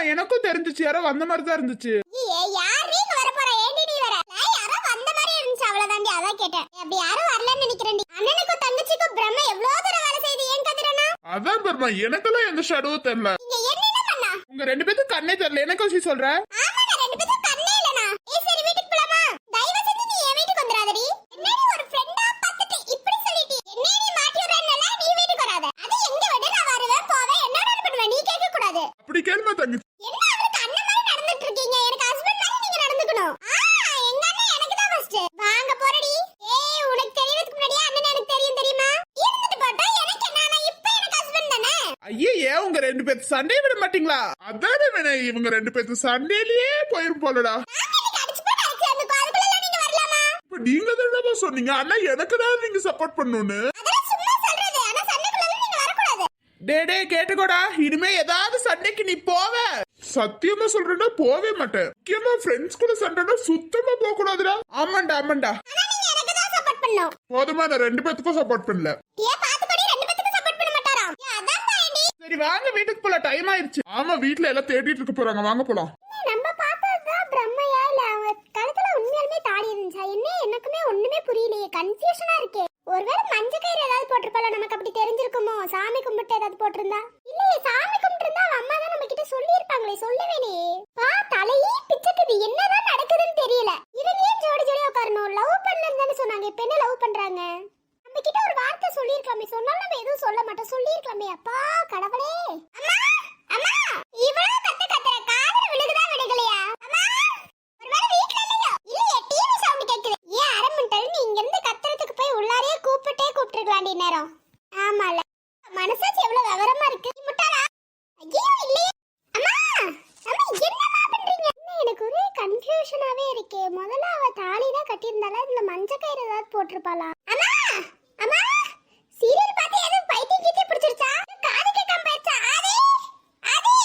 ஆமாமா எனக்கும் தெரிஞ்சுச்சு. யாரோ வந்த மாதிரி தான் இருந்துச்சு அவ்வளவுதாண்டி அதான் கேட்டேன். அப்படி யாரும் வரலன்னு நினைக்கிறேன்டி. அண்ணனுக்கும் தங்கச்சிக்கும் பிரம்ம எவ்வளவு தூரம் வேலை செய்து ஏன் கதிரனா அதான் பெருமா எனக்கெல்லாம் எந்த ஷேடோவும் தெரியல. நீங்க பண்ணா? உங்க ரெண்டு பேத்துக்கும் கண்ணே தெரியல. எனக்கு விஷயம் சொல்ற ஆமாடா ரெண்டு பேரும் கண்ணே இல்லனா ஏய் சரி வீட்டுக்கு போலாமா தயவு செஞ்சு நீ என் வீட்டுக்கு வந்துடாதடி என்ன நீ ஒரு ஃப்ரெண்டா பார்த்துட்டு இப்படி சொல்லிட்டி என்ன நீ மாட்டி விடுறேன்னல நீ வீட்டுக்கு வராத அது எங்க விட நான் வருவேன் போவேன் என்ன வேணாலும் பண்ணுவேன் நீ கேட்க கூடாது அப்படி கேளுமா தங்கச்சி என்ன அவருக்கு அண்ணன் மாதிரி நடந்துட்டு இருக்கீங்க எனக்கு ஹஸ்பண்ட் மாதிரி நீங்க நடந்துக்கணும் ஆ எங்க அண்ணன் எனக்கு தான் ஃபர்ஸ்ட் வாங்க போறடி ஏய் உனக்கு தெரியறதுக்கு முன்னாடியே அண்ணன் எனக்கு தெரியும் தெரியுமா இருந்துட்டு போட்டோம் எனக்கு என்ன ஆனா இப்ப எனக்கு ஹஸ்பண்ட் தானே ஐயே உங்க ரெண்டு பேத்து சண்டையை விட மாட்டீங்களா? அதானே வேணும் இவங்க ரெண்டு பேத்து சண்டையிலேயே போயிரும் போலடா. இப்ப நீங்க தானே சொன்னீங்க? அண்ணா எனக்கு தான் நீங்க சப்போர்ட் பண்ணணும்னு. ஆனா டே டே கேட்டுக்கோடா. இனிமே ஏதாவது சண்டைக்கு நீ போவ. சத்தியமா சொல்றேன்னா போவே மாட்டேன். முக்கியமா ஃப்ரெண்ட்ஸ் கூட சண்டைனா சுத்தமா போக கூடாதுடா. ஆமாண்டா ஆமாண்டா. ஆனா போதுமா நான் ரெண்டு பேத்துக்கும் சப்போர்ட் பண்ணல ஏன் பாத்துபடி ரெண்டு பேத்துக்கும் சப்போர்ட் பண்ண மாட்டாராம் ஏன் அதான் பாயண்டி சரி வாங்க வீட்டுக்கு போல டைம் ஆயிருச்சு ஆமா வீட்ல எல்லாம் தேடிட்டு இருக்க போறாங்க. வாங்க போலாம். நம்ம பார்த்ததுதான் பிரம்மையா? இல்ல அவங்க கழுத்துல உண்மையாலுமே தாடி இருந்துச்சா? என்ன எனக்குமே ஒண்ணுமே புரியலையே. கன்ஃபியூஷனா இருக்கே. ஒருவேளை மஞ்ச கயிறு ஏதாவது போட்டிருப்பால நமக்கு அப்படி தெரிஞ்சிருக்குமோ? சாமி கும்பிட்டு ஏதாவது போட்டிருந்தா? இல்லையே சாமி கும்பிட்டு இருந்தா அவ அம்மா தான் நம்ம கிட்ட சொல்லியிருப்பாங்களே சொல்லுவேனே. பா தலையே பிச்சுக்குது என்னதான் நடக்குதுன்னு தெரியல. இவங்க ஏன் ஜோடி ஜோடி உட்காரணும்? லவ் பண்ணலன்னு தானே சொன்னாங்க. இப்ப என்ன லவ் பண்றாங்க? நம்ம கிட்ட ஒரு வார்த்தை சொல்லியிருக்கலாமே. சொன்னாலும் நம்ம எதுவும் சொல்ல மாட்டோம். சொல்லியிருக்கலாமே அப்பா கடவுளே. அம்மா அம்மா இவ்வளவு கத்து கத்துற காதுல விழுகுதா விழுகலையா அம்மா ஒருவேளை வீட்ல இல்லையோ? இல்லையே டிவி சவுண்ட் கேக்குது. ஏன் அரை மினிட்டல் நீ இங்க இருந்து கத்துறதுக்கு போய் உள்ளாரே கூப்பிட்டே கூப்பிட்டுருக்கலாண்டி நேரம். ஆமால மனசாச்சு எவ்வளவு விவரமா இருக்கு. நீ முட்டாளா? ஐயோ இல்லையே. அம்மா அம்மா என்னம்மா பண்றீங்க? எனக்கு ஒரே கன்ஃபியூஷனாவே இருக்கே. முதல்ல அவ தாலி தான் கட்டியிருந்தாளா? இதுல மஞ்சள் கயிறு ஏதாவது போட்டிருப்பாளா அம்மா அம்மா சீரியல் பார்த்து எதுவும் பைத்தியம் கீத்தியம் பிடிச்சிருச்சா காது கேட்காம போயிடுச்சா ஆதி ஆதி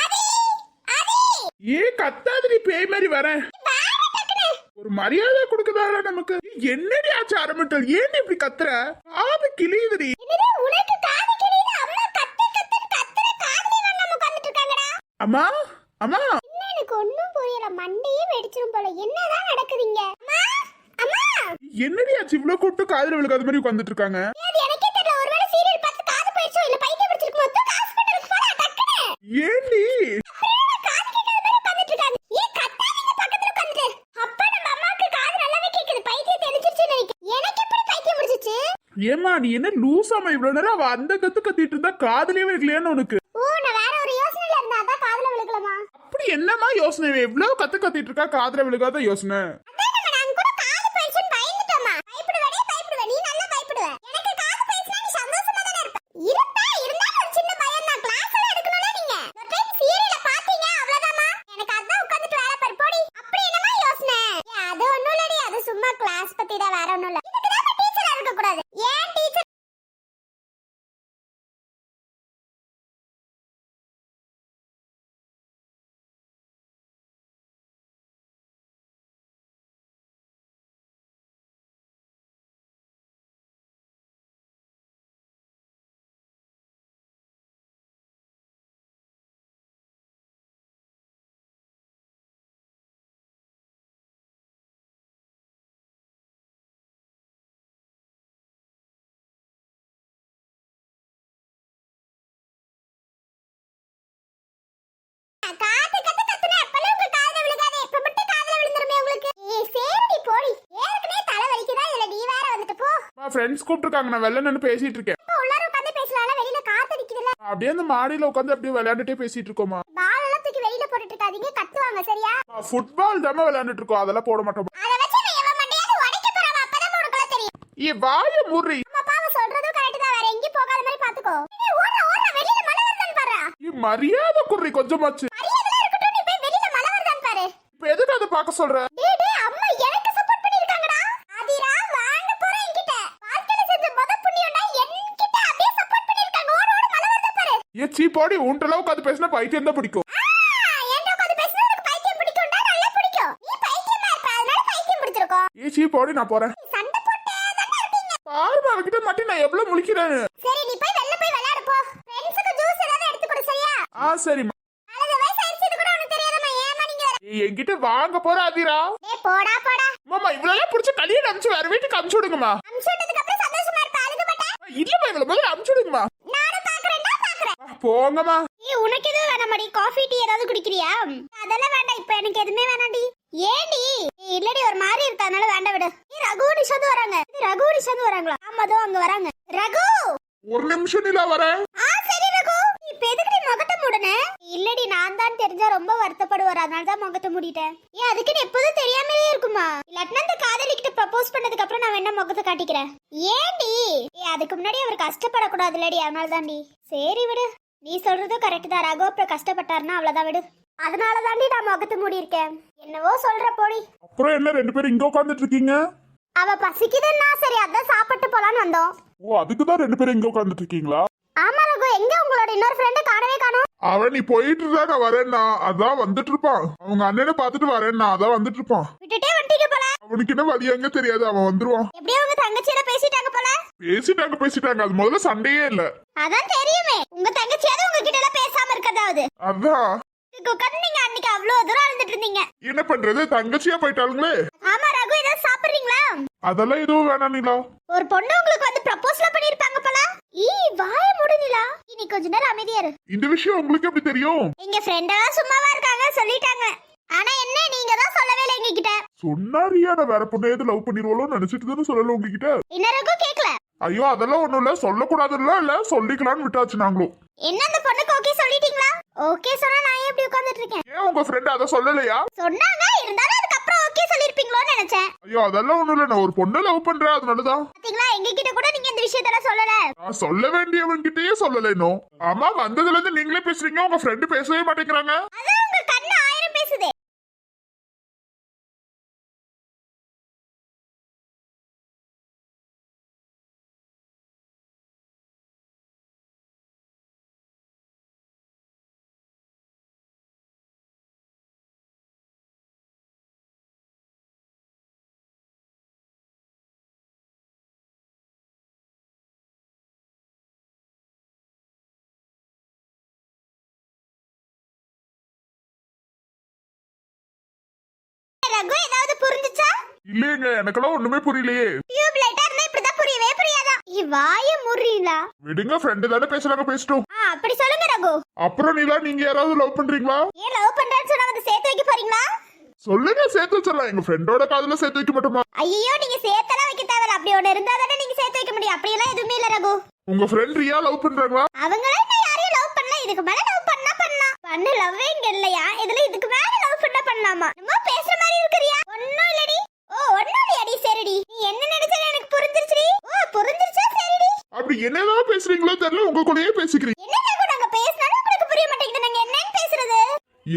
ஆதி ஆதி ஏ கத்தாதடி பேய் மாதிரி வரேன். ஒரு மரியாதை கொடுக்கதாடா நமக்கு. என்னடி ஆச்சு அரமிட்டல் ஏன் இப்படி கத்துற? கிளியுதுடி காது கிழியுது? அம்மா அம்மா. எனக்கு ஒண்ணும் புரியல. மண்டையே வெடிச்சிரும் போல. என்னதான் நடக்குதுங்க என்னடி ஆச்சு? இவ்வளவு கூப்பிட்டு காதுல விழுகாத மாதிரி உட்காந்துட்டு இருக்காங்க அது எனக்கே தெரியல ஒருவேளை சீரியல் பார்த்து காது போயிடுச்சோ இல்ல பைத்தியம் பிடிச்சிருக்குமோ தூக்கு ஹாஸ்பிடலுக்கு போடா டக்குனு ஏண்டி அப்புறம் காது கேட்காத மாதிரி உட்கார்ந்துட்டு இருக்காங்க ஏன் கத்தாதீங்க பக்கத்துல உட்கார்ந்துட்டு அப்பா நம்ம அம்மாவுக்கு காது நல்லாவே கேக்குது பைத்தியம் தெளிச்சிருச்சுன்னு நினைக்கிறேன் எனக்கு எப்படி பைத்தியம் பிடிச்சிச்சு ஏமா நீ என்ன லூசாமா இவ்வளவு நேரம் அவ அந்த கத்து கத்திட்டு இருந்தா காதுலயே விழுகலையான்னு உனக்கு? ஓ நான் வேற ஒரு யோசனையில இருந்தா காதுல விழுகலமா அப்படி என்னமா யோசனை? இவ எவ்வளவு கத்து கத்திட்டு இருக்கா காதுல விழுகாத யோசனை? ஃப்ரெண்ட்ஸ் கூப்பிட்டுருக்காங்க. நான் வெளில நின்னு பேசிட்டு இருக்கேன். உள்ளார உட்கார்ந்து பேசலாம் வெளியில காத்து அடிக்குதுல அப்படியே அந்த மாடியில உட்காந்து அப்படியே விளையாண்டுட்டே பேசிட்டு இருக்கோமா பால் எல்லாம் தூக்கி வெளியில போட்டுட்டு இருக்காதீங்க கத்துவாங்க சரியா? ஃபுட்பால் தாம விளையாண்டுட்டு இருக்கோம். அதெல்லாம் போட மாட்டோம். அத வச்சு நான் எவன் மண்டையாவது உடைக்க போறான் அப்பதான் உனக்குலாம் தெரியும். ஏ வாய முறி அம்மா பாவ சொல்றதும் கரெக்ட் தான். வேற எங்கேயும் போகாத மாதிரி பாத்துக்கோ. ஏய், ஓடுறா ஓடுறா. வெளியில மழை வருதான்னு பாரு. ஏ மரியாதை குறி கொஞ்சமாச்சு. மரியாதைலாம் இருக்கட்டும். நீ போய் வெளியில மழை வருதான்னு பாரு. இப்ப எதுக்கு அதை பார்க்க சொல்ற? சீ போடி உன்ட்ட உட்காந்து பேசினா பைத்தியம் தான் பிடிக்கும். ஏ சீ போடி நான் போறேன். பாருமா அவகிட்ட மட்டும் நான் எவ்வளவு முழிக்கிறேன்னு. சரி நீ போய் வெளில போய் விளையாடு போ. ஃப்ரெண்ட்ஸுக்கு ஜூஸ் ஏதாவது எடுத்து கொடு சரியா? ஆ சரிம்மா. என்கிட்ட வாங்க போற அதிரா. போடா போடா. மாமா இவ்வளவு பிடிச்ச கல்யாணம் அனுப்பிச்சு வேற வீட்டுக்கு அனுப்பிச்சு விடுங்கம்மா. இல்லம்மா இவ்வளவு முதல்ல அனுப்பிச்சு விடுங்கம்மா. போங்கம்மா. ஏய் உனக்கு எதுவும் வேணாமாடி? காஃபி டீ ஏதாவது குடிக்கிறியா? அதெல்லாம் வேண்டாம் இப்போ எனக்கு எதுவுமே வேணாம்டி. ஏண்டி? ஏய், இல்லடி ஒரு மாதிரி இருக்கு அதனால வேண்டாம் விடு. ஏய், ரகு நிஷாந்து வராங்க. ஏய், ரகு நிஷாந்து வராங்களா? ஆமா அதோ அங்க வராங்க. ரகு! ஒரு நிமிஷம் நிலா வரேன் ஆ சரி ரகு. இப்ப எதுக்கு நீ முகத்தை மூடனே? இல்லடி நான் தான் தெரிஞ்சா ரொம்ப வருத்தப்படுவார். அதனால தான் முகத்தை மூடிட்டேன். ஏன் அதுக்கு நீ எப்போதும் தெரியாமலே இருக்குமா? இல்லாட்டினா அந்த காதலிக்கிட்ட ப்ரப்போஸ் பண்ணதுக்கு அப்புறம் நான் வேணா முகத்தை காட்டிக்கிறேன். ஏண்டி? ஏ அதுக்கு முன்னாடி அவர் கஷ்டப்படக்கூடாதுலடி அதனால தான்டி. சரி விடு. நீ சொல்றதும் கரெக்ட் தான். ரகு அப்புறம் கஷ்டப்பட்டாருன்னா அவ்வளவுதான் விடு. அதனால தாண்டி நான் முகத்தை மூடி இருக்கேன் என்னவோ சொல்ற போடி. அப்புறம் என்ன ரெண்டு பேரும் இங்க உட்காந்துட்டு இருக்கீங்க? அவ பசிக்குதுன்னா சரி அதான் சாப்பிட்டு போலான்னு வந்தோம். ஓ அதுக்கு தான் ரெண்டு பேரும் இங்க உட்காந்துட்டு இருக்கீங்களா? ஆமா ரகு எங்க உங்களோட இன்னொரு ஃப்ரெண்டை காணவே காணோம். அவன் நீ போயிட்டு இருந்தா நான் வரேன்னா. அதான் வந்துட்டு இருப்பான். அவங்க அண்ணனை பார்த்துட்டு வரேன்னா அதான் வந்துட்டு இருப்பான். விட்டுட்டே அவனுக்கு என்ன வழி எங்க தெரியாது. அவன் வந்துருவான். எப்படியோ உங்க தங்கச்சியில பேசிட்டாங்க போல. பேசிட்டாங்க பேசிட்டாங்க. அது முதல்ல சண்டையே இல்ல. அதான் தெரியுமே. உங்க தங்கச்சியாவது உங்ககிட்ட எல்லாம் பேசாம இருக்கதாவது. அதான் நீங்க அன்னைக்கு அவ்வளவு தூரம் அழுந்துட்டு இருந்தீங்க. என்ன பண்றது? தங்கச்சியா போயிட்டாளுங்களே. ஆமா ரகு ஏதாவது சாப்பிடுறீங்களா? அதெல்லாம் எதுவும் வேணாம் நிலா. ஒரு பொண்ணு உங்களுக்கு வந்து ப்ரப்போஸ்லாம் பண்ணிருப்பாங்க போல. ஈ வாய முடியலா நீ கொஞ்ச நேரம் அமைதியா இரு. இந்த விஷயம் உங்களுக்கு எப்படி தெரியும்? எங்க ஃப்ரெண்டெல்லாம் சும்மாவா இருக்காங்க சொல்லிட்டாங்க. ஆனா என்ன நீங்க தான் சொல்லவே இல்லை எங்ககிட்ட. சொன்னாரியா நான் வேற பொண்ணு எது லவ் பண்ணிடுவோம் நினைச்சிட்டு தானே சொல்லல உங்ககிட்ட? என்ன ரகு கேக்கல. ஐயோ அதெல்லாம் ஒண்ணும் இல்ல. சொல்லக்கூடாதுல்ல இல்ல? சொல்லிக்கலாம்னு விட்டாச்சு நாங்களும். என்ன அந்த பொண்ணுக்கு ஓகே சொல்லிட்டீங்களா? ஓகே சொன்னா நான் ஏன் இப்படி உட்கார்ந்துட்டு இருக்கேன்? ஏன் உங்க ஃப்ரெண்ட் அதை சொல்லலையா? சொன்னாங்க இருந்தாலும் அதுக்கப்புறம் ஓகே சொல்லிருப்பீங்களோன்னு நினைச்சேன். ஐயோ அதெல்லாம் ஒண்ணும் இல்ல. நான் ஒரு பொண்ணை லவ் பண்றேன் அதனாலதான். பாத்தீங்களா? எங்க கிட்ட கூட நீங்க இந்த விஷயத்தெல்லாம் சொல்லல. நான் சொல்ல வேண்டியவன் கிட்டயே சொல்லல இன்னும். ஆமா வந்ததுல இருந்து நீங்களே பேசுறீங்க உங்க ஃப்ரெண்டு பேசவே மாட்டேங்கிறாங்க. அதான் உங்க கண்ணு ஆயிரம் பேசுதே. ரகு ஏதாவது புரிஞ்சுச்சா? இல்லையேங்க எனக்கெல்லாம் ஒண்ணுமே புரியலையே. டியூப் லைட்டா இருந்தா இப்படிதான் புரியவே புரியாதா? இ வாய முறியலா. விடுங்க ஃப்ரெண்டு தானே பேசுறாங்க பேசிட்டோம். ஆ அப்படி சொல்லுங்க ரகு. அப்புறம் நீலா நீங்க யாராவது லவ் பண்றீங்களா? ஏன் லவ் பண்றேன்னு சொன்னா வந்து சேர்த்து வைக்க போறீங்களா? சொல்லுங்க சேர்த்து வச்சிடலாம். எங்க ஃப்ரெண்டோட காதுல சேர்த்து வைக்க மாட்டோமா? ஐயோ நீங்க சேர்த்தெல்லாம் வைக்க தேவையில்ல. அப்படி ஒண்ணு இருந்தா தானே நீங்க சேர்த்து வைக்க முடியும். அப்படியெல்லாம் எதுவுமே இல்ல ரகு. உங்க ஃப்ரெண்ட் ரியா லவ் பண்றாங்களா? அவங்களாம் இன்னும் யாரையும் லவ் பண்ணல இதுக்கு மேல லவ் பண்ணா பண்ணலாம் பண்ண லவ்வே இங்க இல்லையா இதுல இதுக்கு மேல லவ் பண்ணா பண்ணலாமா நம்ம பேசுற மாதிரி இருக்கிறியா ஒண்ணும் இல்லடி ஓ ஒண்ணும் இல்லையாடி சரிடி நீ என்ன நினைச்சா எனக்கு புரிஞ்சிருச்சுடி ஓ புரிஞ்சிருச்சா சரிடி அப்படி என்னதான் பேசுறீங்களோ தெரியல உங்க கூடயே பேசிக்கிறீங்க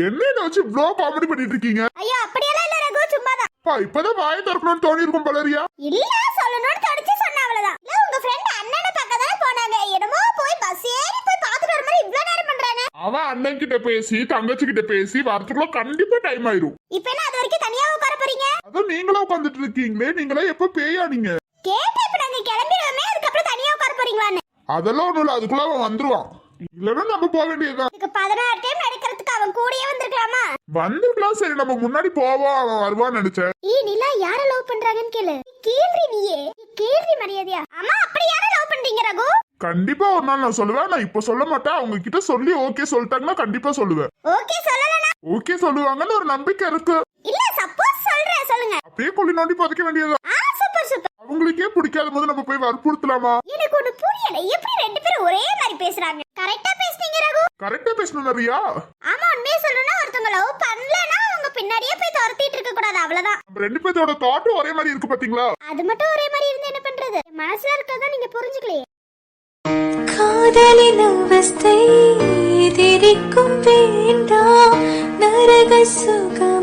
என்னன்னு வச்சு இவ்ளோ காமெடி பண்ணிட்டு இருக்கீங்க? ஐயோ அப்படியெல்லாம் இல்ல ரகு சும்மாதான். பா இப்பதான் வாயை திறக்கணும்னு தோணி இருக்கும் பலரியா? இல்ல சொல்லணும்னு தடிச்சு சொன்ன அவ்வளவுதான். இல்ல உங்க ஃப்ரெண்ட் அண்ணனை பக்கம் தானே போனாங்க. என்னமோ போய் பஸ் ஏறி போய் பாத்துட்டு வர மாதிரி நேரம் பண்றானே அவன் அண்ணன் கிட்ட பேசி தங்கச்சி கிட்ட பேசி வரதுக்குள்ள கண்டிப்பா டைம் ஆயிரும். இப்ப என்ன அது வரைக்கும் தனியா உட்கார போறீங்க? அதான் நீங்களா உட்காந்துட்டு இருக்கீங்களே நீங்களா எப்ப பேயானீங்க கேட்டு இப்ப நாங்க கிளம்பிடுவோமே அதுக்கப்புறம் தனியா உட்கார போறீங்களான்னு. அதெல்லாம் ஒண்ணும் இல்ல அதுக்குள்ள அவன் வந்துருவான். இல்லன்னா நம்ம போக வேண்டியதுதான். இதுக்கு பதினாறு டைம் நடக்கிறதுக்கு அவன் கூடயே வந்திருக்கலாமா? வந்திருக்கலாம் சரி நம்ம முன்னாடி போவோம் அவன் வருவான்னு நினைச்சேன். ஈ நிலா யார லவ் பண்றாங்கன்னு கேளு. கேள்வி நீயே. கேள்வி மரியாதையா. ஆமா அப்படி யார லவ் பண்றீங்க ரகு? கண்டிப்பா ஒரு நாள் நான் சொல்லுவேன் நான் இப்ப சொல்ல மாட்டேன். அவங்க கிட்ட சொல்லி ஓகே சொல்லிட்டாங்கன்னா கண்டிப்பா சொல்லுவேன். ஓகே சொல்லலனா? ஓகே சொல்லுவாங்கன்னு ஒரு நம்பிக்கை இருக்கு. இல்ல சப்போஸ் சொல்றேன் சொல்லுங்க. அப்படியே கொள்ளி நோண்டி புதைக்க வேண்டியது அவங்களுக்கே பிடிக்காத போது நம்ம போய் வற்புறுத்தலாமா? எனக்கு ஒண்ணு புரியல. எப்படி ரெண்டு பேரும் ஒரே மாதிரி பேசுறாங்க? கரெக்டா பேசுனீங்க ரகு. கரெக்டா பேசணும் நிறையா ஆமா உண்மையை சொல்லணும்னா ஒருத்தவங்க லவ் பண்ணலனா அவங்க பின்னாடியே போய் துரத்திட்டு இருக்க கூடாது அவ்வளவுதான். ரெண்டு பேர்த்தோட தாட்டும் ஒரே மாதிரி இருக்கு பாத்தீங்களா? அது மட்டும் ஒரே மாதிரி இருந்து என்ன பண்றது? மனசுல இருக்கறத நீங்க புரிஞ்சுக்கலையே. காதலின் அவஸ்தை திரிக்கும் வேண்டாம். நரக சுகமல்லவா